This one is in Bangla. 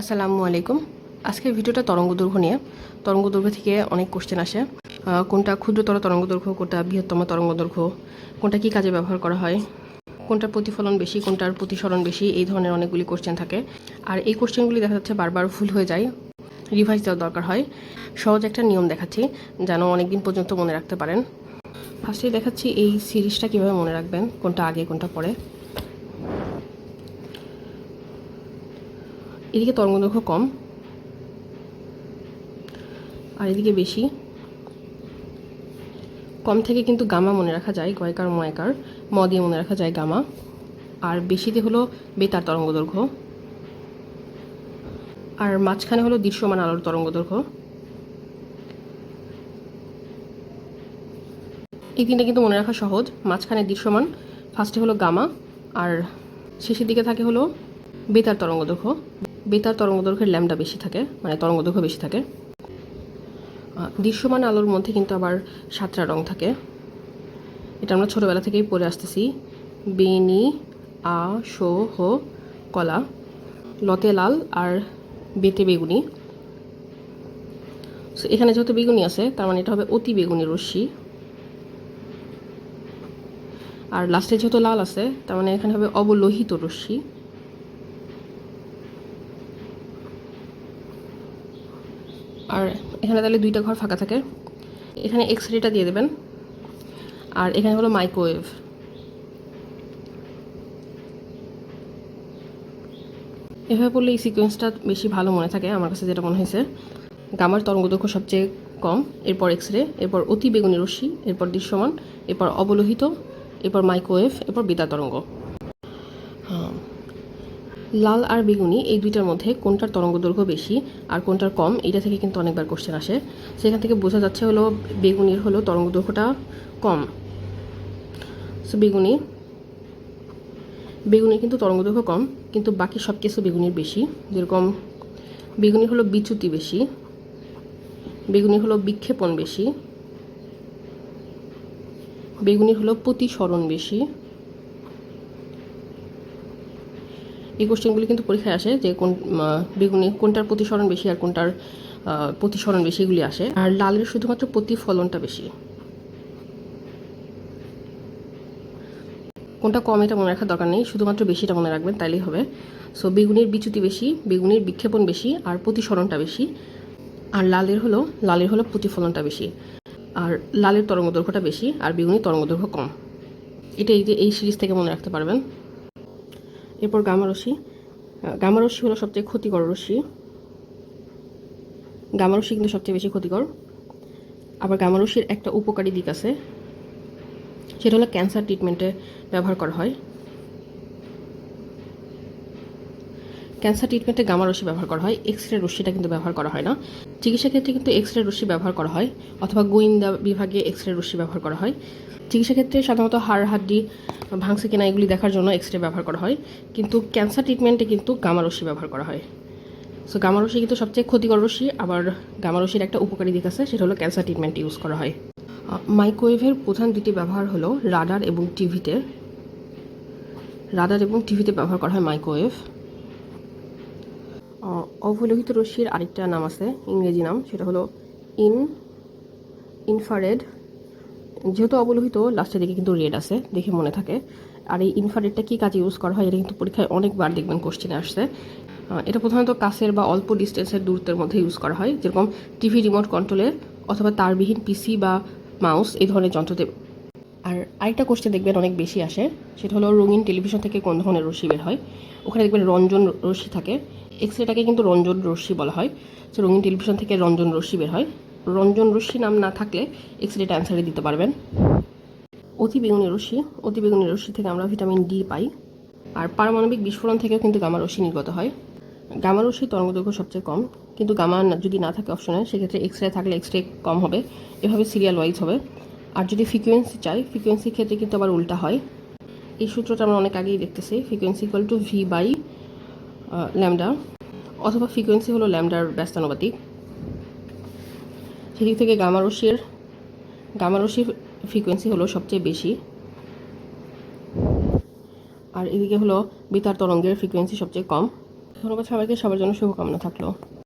আসসালামু আলাইকুম। আজকের ভিডিওটা তরঙ্গ দৈর্ঘ্য নিয়ে। তরঙ্গ দৈর্ঘ্য থেকে অনেক কোশ্চেন আসে। কোনটা ক্ষুদ্রতর তরঙ্গ দৈর্ঘ্য কোনটা বৃহত্তম তরঙ্গ দৈর্ঘ্য কোনটা কী কাজে ব্যবহার করা হয় কোনটার প্রতিফলন বেশি, কোনটার প্রতিসরণ বেশি, এই ধরনের অনেকগুলি কোশ্চেন থাকে। আর এই কোশ্চেনগুলি দেখা যাচ্ছে বারবার ভুল হয়ে যায় রিভাইজ দেওয়ার দরকার হয়। সহজ একটা নিয়ম দেখাচ্ছি, যেন অনেকদিন পর্যন্ত মনে রাখতে পারেন। ফার্স্টে দেখাচ্ছি এই সিরিজটা কীভাবে মনে রাখবেন, কোনটা আগে, কোনটা পরে। এদিকে তরঙ্গদৈর্ঘ্য কম, আর এদিকে বেশি। কম থেকে কিন্তু গামা মনে রাখা যায়, গয়কার, ময়কার। ম দিয়ে মনে রাখা যায় গামা। আর বেশিতে হলো বেতার তরঙ্গদৈর্ঘ্য। আর মাঝখানে হলো দৃশ্যমান আলোর তরঙ্গদৈর্ঘ্য। এই তিনটা কিন্তু মনে রাখা সহজ। মাঝখানে দৃশ্যমান, ফার্স্টে হলো গামা, আর শেষের দিকে থাকে হলো বেতার তরঙ্গদৈর্ঘ্য। বেতার তরঙ্গদৈর্ঘ্যের ল্যামডা বেশি থাকে মানে তরঙ্গদৈর্ঘ্য বেশি থাকে। দৃশ্যমান আলোর মধ্যে কিন্তু আবার সাতটা রং থাকে। এটা আমরা ছোটোবেলা থেকেই পড়ে আসতেছি। বেনি আ শো হো কলা লতে লাল আর বেতে বেগুনি। So, এখানে যেহেতু বেগুনি আছে তার মানে এটা হবে অতি বেগুনি রশ্মি। আর লাস্টে যেহেতু লাল আছে তার মানে এখানে হবে অবলোহিত রশ্মি। আর এখানে তাহলে দুইটা ঘর ফাঁকা থাকে। এখানে এক্স রেটা দিয়ে দেবেন। আর এখানে হলো মাইক্রোওয়েভ এভাবে পড়লে এই সিকোয়েন্সটা বেশি ভালো মনে থাকে, আমার কাছে যেটা মনে হয়েছে। গামার তরঙ্গদৈর্ঘ্য সবচেয়ে কম, এরপর এক্স রে এরপর অতি বেগুনি রশ্মি, এরপর দৃশ্যমান, এরপর অবলোহিত, এরপর মাইক্রোওয়েভ এরপর বিদ্যা তরঙ্গ। লাল আর বেগুনি এই দুইটার মধ্যে কোনটার তরঙ্গ দৈর্ঘ্য বেশি আর কোনটার কম এটা থেকে কিন্তু অনেকবার কোশ্চেন আসে। সেখান থেকে বোঝা যাচ্ছে হলো বেগুনির হলো তরঙ্গ দৈর্ঘ্যটা কম। সো বেগুনি, বেগুনির কিন্তু তরঙ্গ দৈর্ঘ্য কম, কিন্তু বাকি সব কিছু বেগুনির বেশি। যেরকম বেগুনি হলো বিচ্যুতি বেশি, বেগুনি হলো বিক্ষেপণ বেশি বেগুনি হলো প্রতিসরণ বেশি। এই কোশ্চেনগুলি কিন্তু পরীক্ষায় আসে যে কোন বেগুনি, কোনটার প্রতিসরণ বেশি আর কোনটার প্রতিসরণ বেশি এগুলি আসে। আর লালের শুধুমাত্র প্রতিফলনটা বেশি। কোনটা কম এটা মনে রাখার দরকার নেই, শুধুমাত্র বেশিটা মনে রাখবেন, তাইলেই হবে। সো বেগুনির বিচ্যুতি বেশি, বেগুনির বিক্ষেপণ বেশি, আর প্রতিসরণটা বেশি। আর লালের হলো লালের হলো প্রতিফলনটা বেশি। আর লালের তরঙ্গ দৈর্ঘ্যটা বেশি, আর বেগুনির তরঙ্গ দৈর্ঘ্য কম। এটা এই যে, এই সিরিজ থেকে মনে রাখতে পারবেন। এরপর গামারসি গামারসি হলো সবচেয়ে ক্ষতিকর রশ্মি। গামারসি কিন্তু সবচেয়ে বেশি ক্ষতিকর। আবার গামারসির একটা উপকারী দিক আছে। সেটা হলো ক্যান্সার ট্রিটমেন্টে ব্যবহার করা হয়। ক্যান্সার ট্রিটমেন্টে গামা রশ্মি ব্যবহার করা হয়। এক্স রে রশ্মিটা কিন্তু ব্যবহার করা হয় না। চিকিৎসা ক্ষেত্রে কিন্তু এক্স রে রশ্মি ব্যবহার করা হয়, অথবা গোয়েন্দা বিভাগে এক্স রে রশ্মি ব্যবহার করা হয়। চিকিৎসা ক্ষেত্রে সাধারণত হাড়, হাড্ডি, ভাঙছে কিনা এগুলি দেখার জন্য এক্স রে ব্যবহার করা হয়। কিন্তু ক্যান্সার ট্রিটমেন্টে কিন্তু গামা রশ্মি ব্যবহার করা হয়। সো গামা রশ্মি কিন্তু সবচেয়ে ক্ষতিকর রশ্মি। আবার গামা রশ্মির একটা উপকারী দিক আছে, সেটা হলো ক্যান্সার ট্রিটমেন্টে ইউজ করা হয়। মাইক্রোওয়েভের প্রধান দুটি ব্যবহার হলো রাডার এবং টিভিতে। রাডার এবং টিভিতে ব্যবহার করা হয় মাইক্রোওয়েভ। অবলোহিত রশ্মির আরেকটা নাম আছে, ইংরেজি নাম, সেটা হলো ইন ইনফারেড যেহেতু অবলোহিত লাস্টের দিকে কিন্তু রেড আছে, দেখে মনে থাকে। আর এই ইনফারেডটা কী কাজে ইউজ করা হয়, এটা কিন্তু পরীক্ষায় অনেকবার দেখবেন কোশ্চেনে আসছে। এটা প্রধানত কাছের বা অল্প ডিস্টেন্সের দূরত্বের মধ্যে ইউজ করা হয়, যেরকম টিভি রিমোট কন্ট্রোলে অথবা তারবিহীন পিসি বা মাউস এই ধরনের যন্ত্রতে। আর আরেকটা কোশ্চেন দেখবেন অনেক বেশি আসে, সেটা হলো রঙিন টেলিভিশন থেকে কোন ধরনের রশ্মি বের হয়। ওখানে দেখবেন রঞ্জন রশ্মি থাকে। এক্স রেটাকে কিন্তু রঞ্জন রশ্মি বলা হয়। তো রঙিন টেলিভিশন থেকে রঞ্জন রশ্মি বের হয়। রঞ্জন রশ্মি নাম না থাকলে এক্স রেটা অ্যান্সারে দিতে পারবেন। অতি বেগুনি রশ্মি। অতি বেগুনি রশ্মি থেকে আমরা ভিটামিন ডি পাই। আর পারমাণবিক বিস্ফোরণ থেকেও কিন্তু গামা রশ্মি নির্গত হয়। গামা রশ্মি তরঙ্গদৈর্ঘ্য সবচেয়ে কম। কিন্তু গামা যদি না থাকে অপশনে সেক্ষেত্রে এক্স রে থাকলে এক্স রে কম হবে। এভাবে সিরিয়াল ওয়াইজ হবে। আর যদি ফ্রিকোয়েন্সি চাই ফ্রিকোয়েন্সির ক্ষেত্রে কিন্তু আবার উল্টা হয়। এই সূত্রটা আমরা অনেক আগেই দেখতেছি। Frequency equal to V by lambda অথবা ফ্রিকোয়েন্সি হলো ল্যামডার ব্যস্তানুপাতিক। সেদিক থেকে গামারসির গামারসির ফ্রিকোয়েন্সি হলো সবচেয়ে বেশি। আর এদিকে হলো বেতার তরঙ্গের ফ্রিকোয়েন্সি সবচেয়ে কম। ধন্যবাদ সবাইকে, সবার জন্য শুভকামনা থাকল।